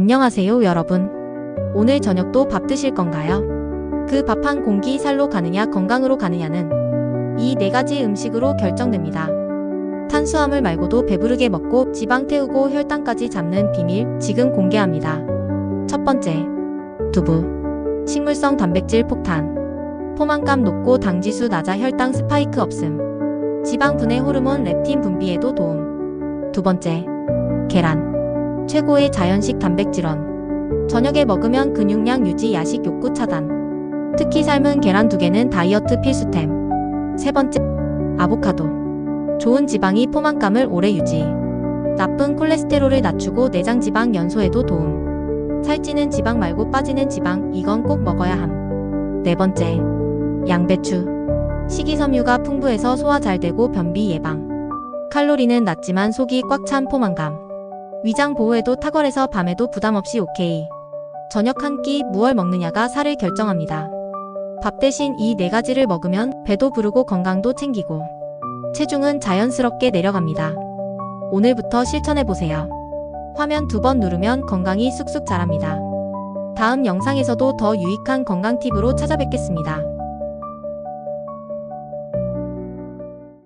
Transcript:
안녕하세요, 여러분. 오늘 저녁도 밥 드실 건가요? 그 밥 한 공기 살로 가느냐 건강으로 가느냐는 이 네 가지 음식으로 결정됩니다. 탄수화물 말고도 배부르게 먹고 지방 태우고 혈당까지 잡는 비밀 지금 공개합니다. 첫 번째, 두부. 식물성 단백질 폭탄. 포만감 높고 당지수 낮아 혈당 스파이크 없음. 지방 분해 호르몬 렙틴 분비에도 도움. 두 번째, 계란. 최고의 자연식 단백질원. 저녁에 먹으면 근육량 유지 야식 욕구 차단. 특히 삶은 계란 두 개는 다이어트 필수템. 세 번째, 아보카도. 좋은 지방이 포만감을 오래 유지. 나쁜 콜레스테롤을 낮추고 내장 지방 연소에도 도움. 살찌는 지방 말고 빠지는 지방, 이건 꼭 먹어야 함. 네 번째, 양배추. 식이섬유가 풍부해서 소화 잘 되고 변비 예방. 칼로리는 낮지만 속이 꽉 찬 포만감. 위장 보호에도 탁월해서 밤에도 부담 없이 오케이. 저녁 한 끼 무얼 먹느냐가 살을 결정합니다. 밥 대신 이 네 가지를 먹으면 배도 부르고 건강도 챙기고 체중은 자연스럽게 내려갑니다. 오늘부터 실천해보세요. 화면 두 번 누르면 건강이 쑥쑥 자랍니다. 다음 영상에서도 더 유익한 건강 팁으로 찾아뵙겠습니다.